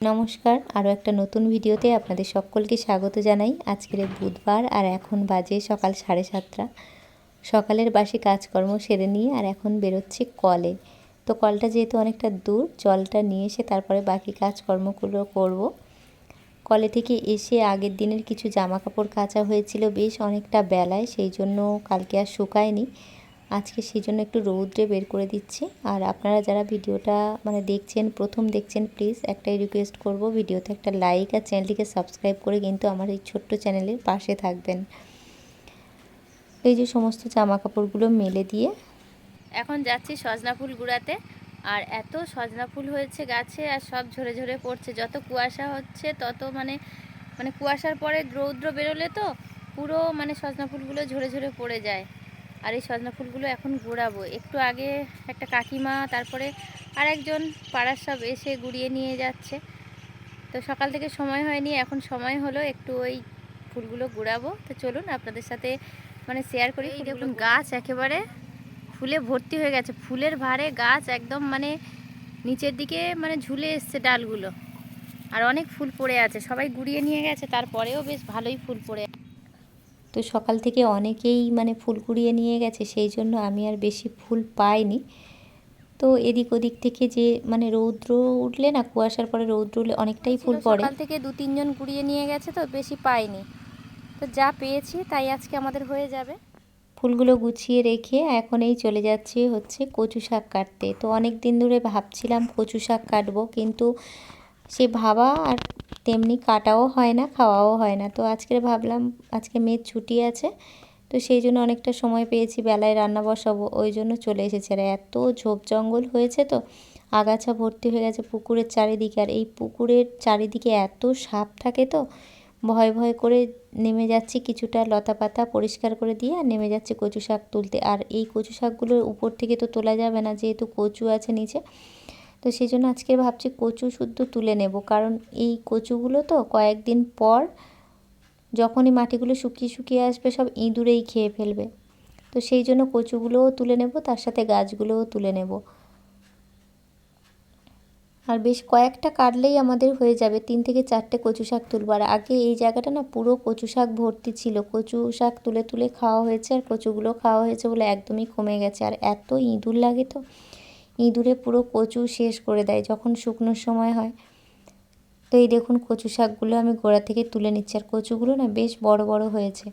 নমস্কার, আরও একটা নতুন ভিডিওতে আপনাদের সকলকে স্বাগত জানাই। আজকের বুধবার আর এখন বাজে সকাল সাড়ে সাতটা। সকালের বাসি কাজকর্ম সেরে নিয়ে আর এখন বেরোচ্ছি কলে। তো কলটা যেহেতু অনেকটা দূর, জলটা নিয়ে এসে তারপরে বাকি কাজকর্মগুলো করব। কলে থেকে এসে আগের দিনের কিছু জামা কাপড় কাচা হয়েছিল বেশ অনেকটা বেলায়, সেই জন্য কালকে আর শুকায়নি। আজকে সেই জন্য একটু রৌদ্রে বের করে দিচ্ছি। আর আপনারা যারা ভিডিওটা মানে দেখছেন, প্রথম দেখছেন প্লিজ একটাই রিকোয়েস্ট করব, ভিডিওতে একটা লাইক আর চ্যানেলটিকে সাবস্ক্রাইব করে কিন্তু আমার এই ছোট্ট চ্যানেলের পাশে থাকবেন। এই যে সমস্ত জামা কাপড়গুলো মেলে দিয়ে। এখন যাচ্ছি সজনা ফুল গুড়াতে। আর এত সজনা ফুল হয়েছে গাছে আর সব ঝরে ঝরে পড়ছে। যত কুয়াশা হচ্ছে, তত মানে মানে কুয়াশার পরে রৌদ্র বেরোলে তো পুরো মানে সজনা ফুলগুলো ঝরে ঝরে পড়ে যায়। আর এই সজনা ফুলগুলো এখন গুড়াবো। একটু আগে একটা কাকিমা তারপরে আর একজন পাড়ার সব এসে গুড়িয়ে নিয়ে যাচ্ছে। তো সকাল থেকে সময় হয়নি এখন সময় হলো একটু ওই ফুলগুলো গুড়াবো। তো চলুন আপনাদের সাথে মানে শেয়ার করি এই দেখুন গাছ একেবারে ফুলে ভর্তি হয়ে গেছে। ফুলের ভারে গাছ একদম মানে নিচের দিকে মানে ঝুলে এসছে ডালগুলো। আর অনেক ফুল পড়ে আছে। সবাই গুড়িয়ে নিয়ে গেছে তারপরেও বেশ ভালোই ফুল পড়ে তো সকাল থেকে অনেকেই মানে ফুল কুড়িয়ে নিয়ে গেছে সেই জন্য আমি আর বেশি ফুল পাইনি। তো এদিক ওদিক থেকে যে মানে রৌদ্র উঠলে না কুয়াশার পরে রৌদ্র উঠলে অনেকটাই ফুল পড়ে। সকাল থেকে দু তিনজন কুড়িয়ে নিয়ে গেছে তো বেশি পাইনি। তো যা পেয়েছি তাই আজকে আমাদের হয়ে যাবে। ফুলগুলো গুছিয়ে রেখে এখন এই চলে যাচ্ছে হচ্ছে কচু শাক কাটতে। তো অনেক দিন ধরে ভাবছিলাম কচু শাক কাটবো কিন্তু সে ভাবা আর তেমনি কাটাও হয় না, খাওয়াও হয় না। তো আজকে ভাবলাম, আজকে মেয়ের ছুটি আছে, তো সেই জন্য অনেকটা সময় পেয়েছি, বেলায় রান্না বসাবো, ওই জন্য চলে এসেছে। আর এত ঝোপ জঙ্গল হয়েছে তো, আগাছা ভর্তি হয়ে গেছে পুকুরের চারিদিকে। আর এই পুকুরের চারিদিকে এত সাপ থাকে তো, ভয় ভয় করে নেমে যাচ্ছি কিছুটা লতা পাতা পরিষ্কার করে দিয়ে, আর নেমে যাচ্ছি কচু শাক তুলতে। আর এই কচু শাকগুলোর উপর থেকে তো তোলা যাবে না, যেহেতু কচু আছে নিচে তো সেই জন্য আজকে ভাবছি কচু শুদ্ধ তুলে নেব। কারণ এই কচুগুলো তো কয়েকদিন পর যখনই মাটিগুলো শুকিয়ে শুকিয়ে আসবে সব ইঁদুরেই খেয়ে ফেলবে। তো সেই জন্য কচুগুলোও তুলে নেব, তার সাথে গাছগুলোও তুলে নেব। আর বেশ কয়েকটা কাটলেই আমাদের হয়ে যাবে, তিন থেকে চারটে কচু শাক তুলবো। আর আগে এই জায়গাটা না পুরো কচু শাক ভর্তি ছিল। কচু শাক তুলে তুলে খাওয়া হয়েছে আর কচুগুলো খাওয়া হয়েছে বলে একদমই কমে গেছে। আর এত ইঁদুর লাগে তো। ইঁদুরে পুরো কচু শেষ করে দেয় যখন শুকনোর সময় হয়। তো এই দেখুন কচু শাকগুলো আমি গোড়া থেকে তুলে নিচ্ছি। আর কচুগুলো না বেশ বড় বড় হয়েছে।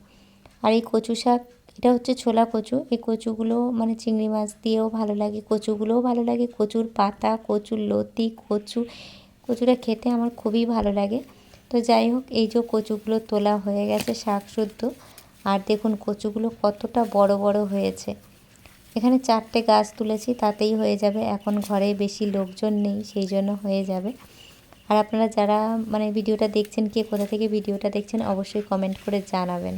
আর এই কচু শাক, এটা হচ্ছে ছোলা কচু। এই কচুগুলো মানে চিংড়ি মাছ দিয়েও ভালো লাগে, কচুগুলোও ভালো লাগে। কচুর পাতা, কচুর লতি, কচু, কচুটা খেতে আমার খুবই ভালো লাগে। তো যাই হোক, এই যে কচুগুলো তোলা হয়ে গেছে শাক শুদ্ধ। আর দেখুন কচুগুলো কতটা বড় বড় হয়েছে। এখানে চারটে গাছ তুলেছি, তাতেই হয়ে যাবে। এখন ঘরে বেশি লোকজন নেই, সেই জন্য হয়ে যাবে। আর আপনারা যারা মানে ভিডিওটা দেখছেন, কে কোথা থেকে ভিডিওটা দেখছেন, অবশ্যই কমেন্ট করে জানাবেন।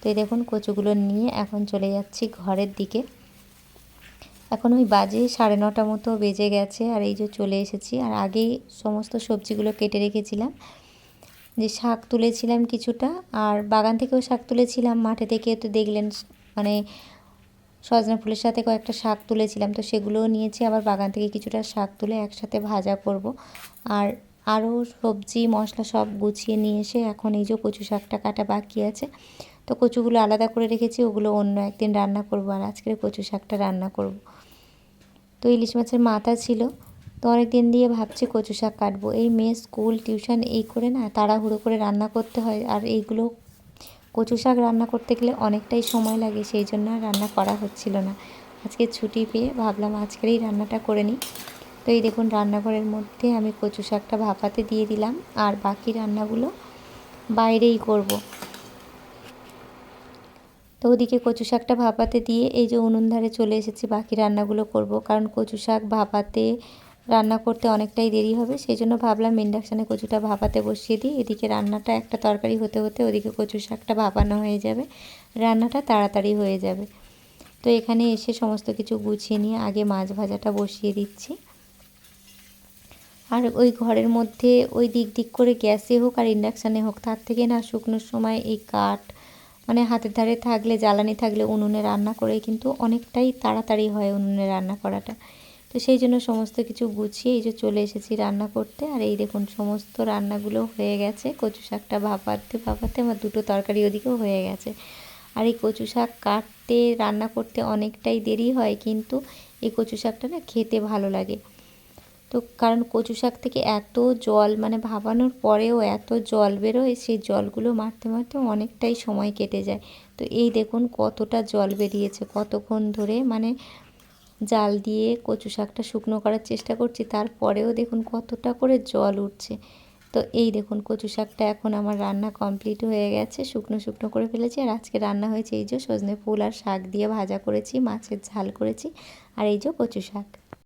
তো এই দেখুন, কচুগুলো নিয়ে এখন চলে যাচ্ছি ঘরের দিকে। এখন ওই বাজে সাড়ে নটা মতো বেজে গেছে, আর এই যে চলে এসেছি। আর আগেই সমস্ত সবজিগুলো কেটে রেখেছিলাম। যে শাক তুলেছিলাম কিছুটা, আর বাগান থেকেও শাক তুলেছিলাম, মাঠে থেকে তো দেখলেন মানে সজনা ফুলের সাথে কয়েকটা শাক তুলেছিলাম, তো সেগুলোও নিয়েছি। আবার বাগান থেকে কিছুটা শাক তুলে একসাথে ভাজা করব। আর আরও সবজি, মশলা সব গুছিয়ে নিয়ে এসে এখন এই যে কচু শাকটা কাটা বাকি আছে, তো কচুগুলো আলাদা করে রেখেছি, ওগুলো অন্য একদিন রান্না করব আর আজকের কচু শাকটা রান্না করব। তো ইলিশ মাছের মাথা ছিল, তো অনেক দিন দিয়ে ভাবছি কচু শাক কাটবো। এই মেয়ে স্কুল, টিউশন এই করে না তাড়াহুড়ো করে রান্না করতে হয় আর এইগুলো কচু শাক রান্না করতে গেলে অনেকটাই সময় লাগে, সেই জন্য রান্না করা হচ্ছিল না। আজকে ছুটি পেয়ে ভাবলাম আজকেরই রান্নাটা করে নিই। তো এই দেখুন, রান্নাঘরের মধ্যে আমি কচু শাকটা ভাপাতে দিয়ে দিলাম, আর বাকি রান্নাগুলো বাইরেই করব। তো ওদিকে কচু শাকটা ভাপাতে দিয়ে এই যে উনুন ধারে চলে এসেছি, বাকি রান্নাগুলো করব। কারণ কচু শাক ভাপাতে রান্না করতে অনেকটাই দেরি হবে সেই জন্য ভাবলাম ইন্ডাকশানে কচুটা ভাপাতে বসিয়ে দিই। এদিকে রান্নাটা একটা তরকারি হতে হতে ওদিকে কচু শাকটা ভাপানো হয়ে যাবে, রান্নাটা তাড়াতাড়ি হয়ে যাবে। তো এখানে এসে সমস্ত কিছু গুছিয়ে নিয়ে আগে মাছ ভাজাটা বসিয়ে দিচ্ছি। আর ওই ঘরের মধ্যে ওই দিক দিক করে গ্যাসে হোক আর ইন্ডাকশানে হোক, তার থেকে না শুকনোর সময় এই কাঠ মানে হাতের ধারে থাকলে, জ্বালানি থাকলে উনুনে রান্না করে কিন্তু অনেকটাই তাড়াতাড়ি হয় উনুনে রান্না করাটা। তো সেই জন্য সমস্ত কিছু গুছিয়ে এই যে চলে এসেছি রান্না করতে। আর এই দেখুন, সমস্ত রান্নাগুলো হয়ে গেছে। কচু শাকটা ভাপাতে ভাপাতে আমার দুটো তরকারি ওদিকেও হয়ে গেছে। আর এই কচু শাক কাটতে, রান্না করতে অনেকটাই দেরি হয়, কিন্তু এই কচু শাকটা না খেতে ভালো লাগে। তো কারণ কচু শাক থেকে এত জল মানে ভাবানোর পরেও এত জল বেরোয়, সেই জলগুলো মারতে মারতে অনেকটাই সময় কেটে যায়। তো এই দেখুন কতটা জল বেরিয়েছে, কতক্ষণ ধরে মানে জাল দিয়ে কচু শাকটা শুকনো করার চেষ্টা করছি, তারপরেও দেখুন কতটা করে জল উঠছে। তো এই দেখুন কচু শাকটা এখন আমার রান্না কমপ্লিট হয়ে গেছে, শুকনো শুকনো করে ফেলেছি। আর আজকে রান্না হয়েছে এই যে সজনে ফুল আর শাক দিয়ে ভাজা করেছি, মাছের ঝাল করেছি। আর এই যে কচু শাক।